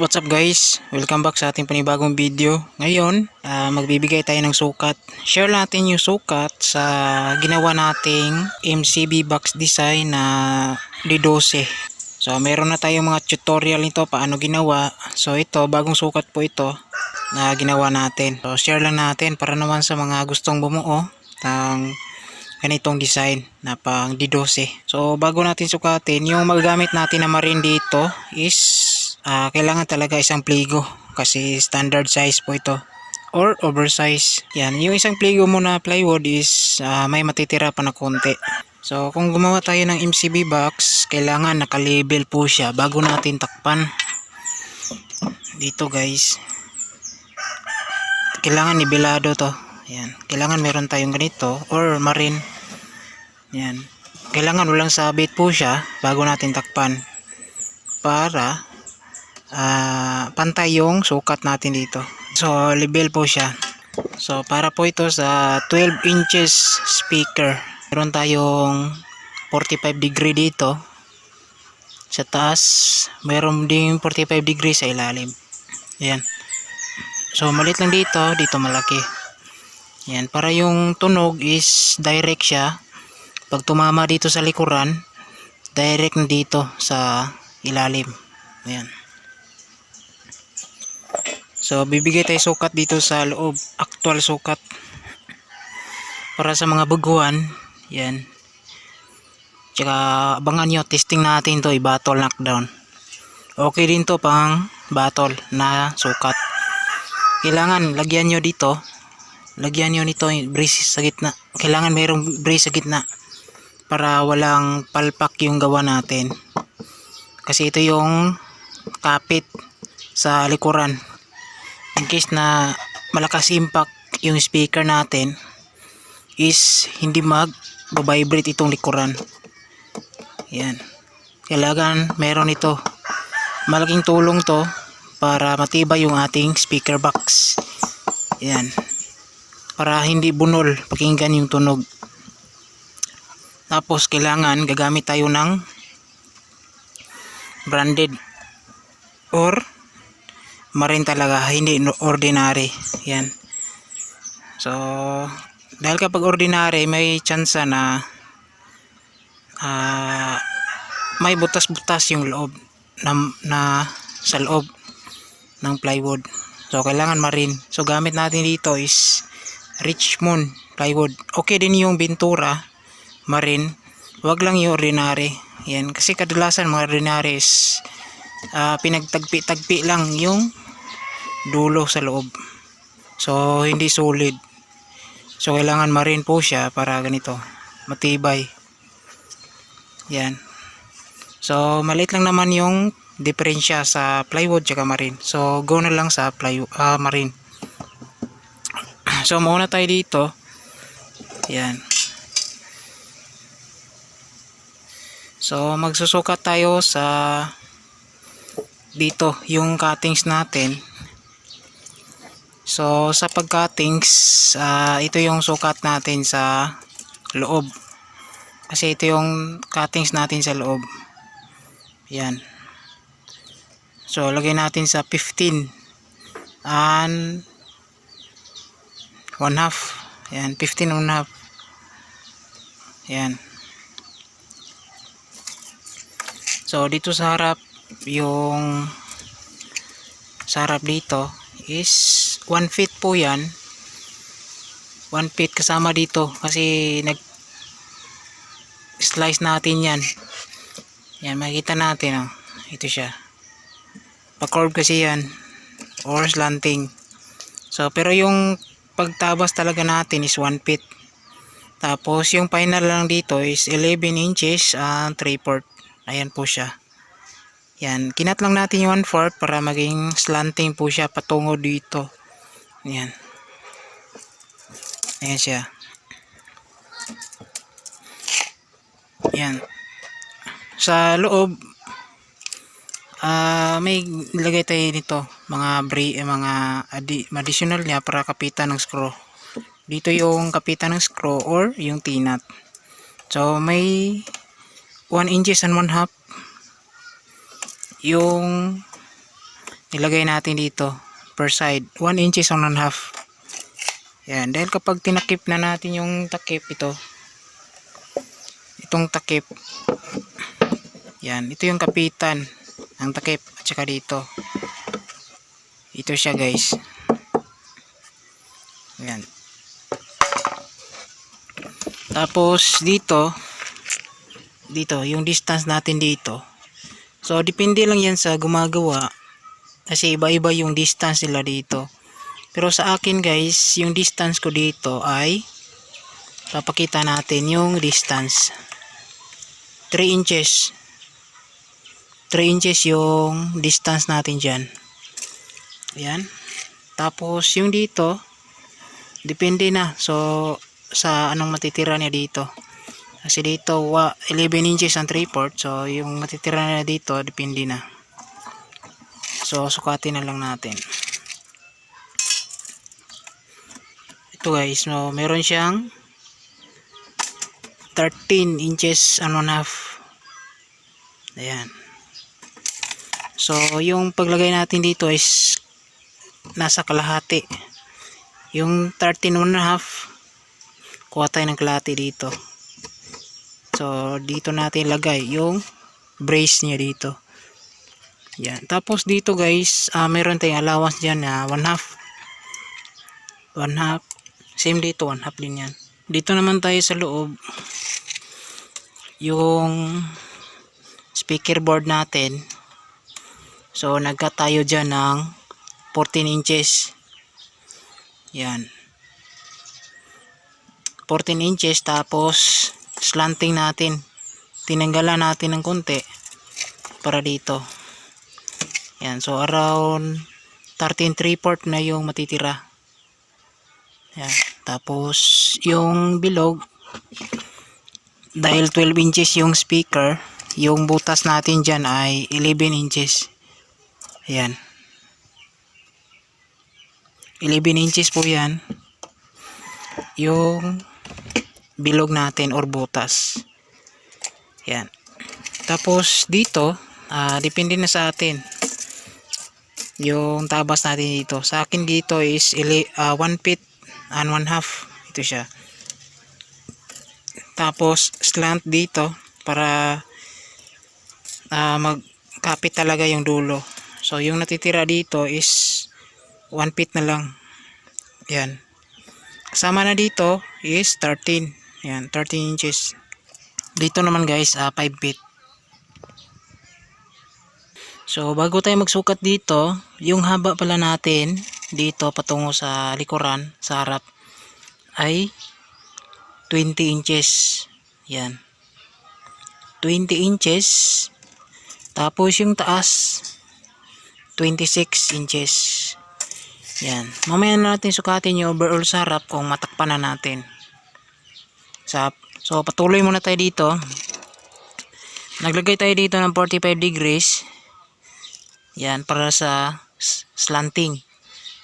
What's up guys? Welcome back sa ating panibagong video. Ngayon, ah, magbibigay tayo ng sukat. Share natin yung sukat sa ginawa nating MCB box design na D12. So, meron na tayong mga tutorial nito paano ginawa. So, ito, bagong sukat po ito na ginawa natin. So, share lang natin para naman sa mga gustong bumuo ng ganitong design na pang D12. So, bago natin sukatin, yung magagamit natin na marin dito is ah, kailangan talaga isang pligo kasi standard size po ito or oversize. Yan, yung isang pligo mo na plywood is ah, may matitira pa na konti. So, kung gumawa tayo ng MCB box, kailangan naka-label po siya bago natin takpan. Dito guys. Kailangan nibilado to. Yan. Kailangan meron tayong ganito or marin. Yan. Kailangan walang sabit po siya bago natin takpan. Para ah, pantay yung sukat natin dito. So, level po siya. So, para po ito sa 12 inches speaker. Meron tayong 45 degree dito. Sa taas, meron ding 45 degree sa ilalim. Ayan. So, malit lang dito, dito malaki. Yan, para yung tunog is direct siya. Pag tumama dito sa likuran, direct dito sa ilalim. Ayan. So, bibigay tayo sukat dito sa loob. Actual sukat. Para sa mga baguhan, yan. Tsaka, abangan nyo, testing natin to i-battle knockdown. Okay din to pang battle na sukat. Kailangan, lagyan nyo dito. Lagyan nyo nito, brace sa gitna. Kailangan mayroong brace sa gitna. Para walang palpak yung gawa natin. Kasi ito yung kapit sa likuran in case na malakas impact yung speaker natin is hindi mag vibrate itong likuran. Yan. Kailangan meron ito. Malaking tulong to para matibay yung ating speaker box. Yan. Para hindi bunol pakinggan yung tunog. Tapos kailangan gagamit tayo ng branded or marin talaga hindi ordinary yan. So dahil kapag ordinary may chance na ah, may butas-butas yung loob na, na sa loob ng plywood. So kailangan marin so gamit natin dito is Richmond plywood. Okay din yung bintura marin wag lang yung ordinary. Yan kasi kadalasan mga ordinary is ah, pinagtagpi-tagpi lang yung dulo sa loob. So, hindi solid. So, kailangan marin po siya para ganito. Matibay. Yan. So, maliit lang naman yung diferensya sa plywood tsaka marin. So, go na lang sa plywood, ah, marin. So, muna tayo dito. Yan. So, magsusukat tayo sa dito yung cuttings natin. So sa pag cuttings ah, ito yung sukat natin sa loob. Kasi ito yung cuttings natin sa loob. Yan. So lagay natin sa 15 and 1 half. Yan 15 and 1 half. Yan. So dito sa harap yung sa harap dito is 1 feet po yan. 1 feet kasama dito kasi nag slice natin yan. Yan makikita natin oh. ito siya. Pa curve kasi yan. Or slanting. So pero yung pagtabas talaga natin is 1 feet. Tapos yung final lang dito is 11 inches and 3 fourth. Ayan po siya yan, kinat lang natin yung 1/4 para maging slanting po siya patungo dito. Yan. Ayan siya. Yan. Sa loob ah may lagay tayo nito mga bri eh, mga adi, additional niya para kapitan ng screw. Dito yung kapitan ng screw or yung T-nut. So may 1 inches and 1 half yung Ilagay natin dito per side. 1 inches on and half. Yan. Dahil kapag tinakip na natin yung takip ito. Itong takip. Yan. Ito yung kapitan ng takip. At saka dito. Ito siya guys. Yan. Tapos dito dito yung distance natin dito. So depende lang yan sa gumagawa kasi iba-iba yung distance nila dito. Pero sa akin guys, yung distance ko dito ay papakita natin yung distance. 3 inches. 3 inches yung distance natin dyan. Ayan. Tapos yung dito, depende na. So, sa anong matitira niya dito. Kasi dito, wa, 11 inches ang 3 port. So, yung matitira na dito, depende na. So, sukatin na lang natin. Ito guys, no, meron siyang 13 inches and one half. Ayan. So, yung paglagay natin dito is nasa kalahati. Yung 13 and one half, kuha tayo ng kalahati dito. So, dito natin lagay yung brace niya dito. Yan. Tapos dito guys, ah meron tayong allowance dyan na 1 half. 1 half. Same dito, 1 half din yan. Dito naman tayo sa loob. Yung speaker board natin. So, nagka tayo dyan ng 14 inches. Yan. 14 inches tapos slanting natin. Tinanggalan natin ng konti para dito. Yan. So, around 13 3 na yung matitira. Yan. Tapos, yung bilog, dahil 12 inches yung speaker, yung butas natin dyan ay 11 inches. Ayan. 11 inches po yan. Yung bilog natin or butas. Yan. Tapos dito, ah, depende na sa atin. Yung tabas natin dito. Sa akin dito is 1 feet and 1 half. Ito siya. Tapos slant dito para ah, magkapit talaga yung dulo. So yung natitira dito is 1 feet na lang. Yan. Kasama na dito is 13. Yan, 13 inches. Dito naman guys, ah, 5 feet. So, bago tayo magsukat dito, yung haba pala natin dito patungo sa likuran, sa harap, ay 20 inches. Yan. 20 inches. Tapos yung taas, 26 inches. Yan. Mamaya na natin sukatin yung overall sa harap kung matakpan na natin. Sa, so, patuloy muna tayo dito. Naglagay tayo dito ng 45 degrees. Yan, para sa slanting.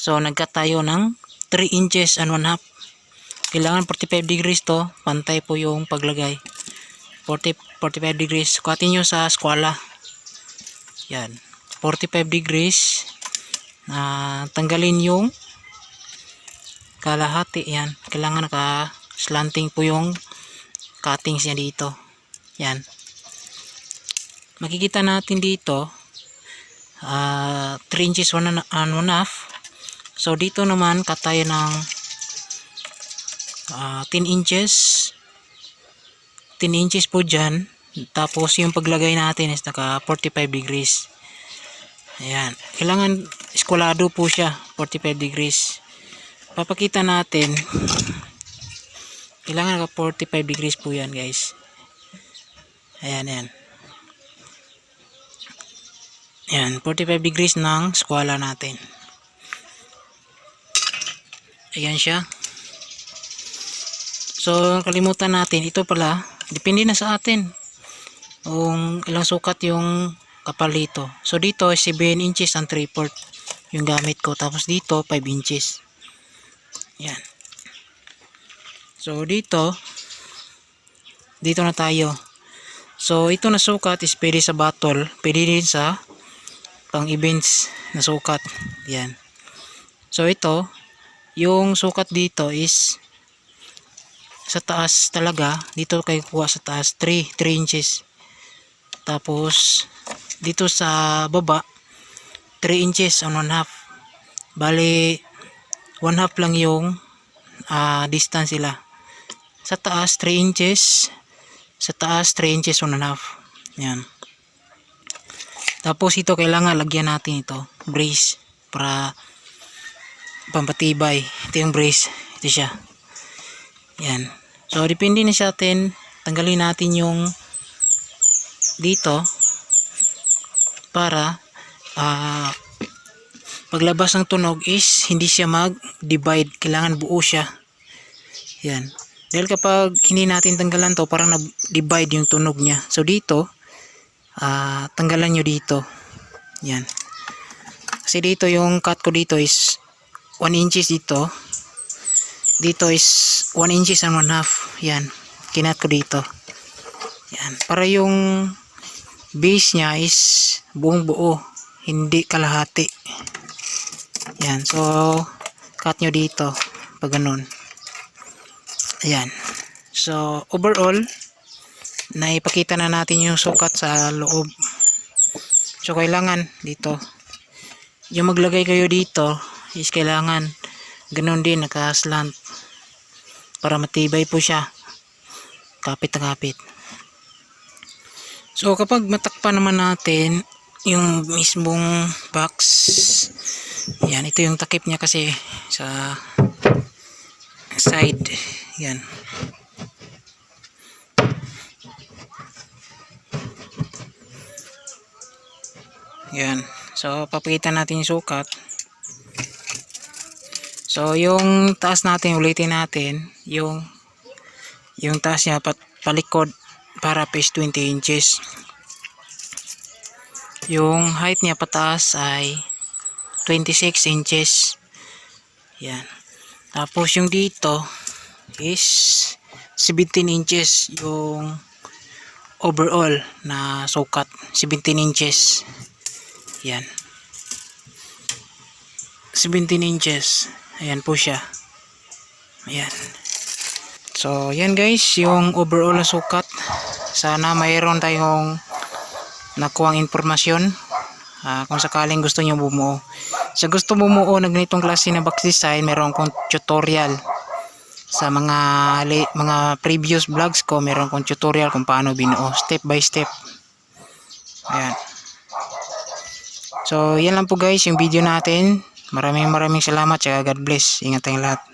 So, nagkat tayo ng 3 inches and 1 half. Kailangan 45 degrees to. Pantay po yung paglagay. 40, 45 degrees. Sukatin nyo sa skwala. Yan. 45 degrees. na tanggalin yung kalahati. Yan. Kailangan naka slanting po yung cuttings niya dito. Yan. Makikita natin dito ah 3 inches 1 and 1 half. So dito naman cut tayo ng ah, 10 inches. 10 inches po dyan. Tapos yung paglagay natin is naka 45 degrees. Ayan. Kailangan eskulado po siya. 45 degrees. Papakita natin. Kailangan naka 45 degrees po yan guys. Ayan, ayan. Ayan, 45 degrees ng skwala natin. Ayan siya. So, kalimutan natin. Ito pala, depende na sa atin. Kung ilang sukat yung kapal dito. So, dito 7 inches ang 3 port yung gamit ko. Tapos dito 5 inches. Ayan. So, dito dito na tayo. So, ito na sukat is pwede sa bottle. Pwede din sa pang events na sukat. Yan. So ito, yung sukat dito is sa taas talaga, dito kayo kuha sa taas 3, 3 inches. Tapos dito sa baba 3 inches on 1 half. Bali 1 half lang yung ah, distance sila. Sa taas 3 inches, sa taas 3 inches on 1 half. Yan. Tapos ito kailangan lagyan natin ito, brace para pampatibay. Ito yung brace. Ito siya. Yan. So depende na sa atin. Tanggalin natin yung dito para ah paglabas ng tunog is hindi siya mag-divide. Kailangan buo siya. Yan. Dahil kapag hindi natin tanggalan to, parang nag-divide yung tunog niya. So dito, ah tanggalan nyo dito. Yan. Kasi dito yung cut ko dito is 1 inches dito. Dito is 1 inches and 1 half. Yan. Kinat ko dito. Yan. Para yung base niya is buong buo. Hindi kalahati. Yan. So, cut nyo dito. Pag ganun. Ayan. So, overall, naipakita na natin yung sukat sa loob. So, kailangan dito. Yung maglagay kayo dito is kailangan ganun din naka-slant para matibay po siya. Kapit na kapit. So, kapag matakpan naman natin yung mismong box yan, ito yung takip niya kasi sa side yan. Yan. So papakita natin yung sukat. So yung taas natin ulitin natin yung yung taas niya pat, palikod para is 20 inches. Yung height niya pataas ay 26 inches. Yan. Tapos yung dito is 17 inches yung overall na sukat. 17 inches. Yan. 17 inches. Ayan po siya. Ayan. So yan guys yung overall na sukat. Sana mayroon tayong nakuhang informasyon Ah, kung sakaling gusto nyo bumuo. Sa gusto bumuo ng ganitong klase na box design meron akong tutorial sa mga mga previous vlogs ko meron akong tutorial kung paano binuo step by step. Ayan. So yan lang po guys yung video natin. Maraming maraming salamat tsaka God bless. Ingat tayong lahat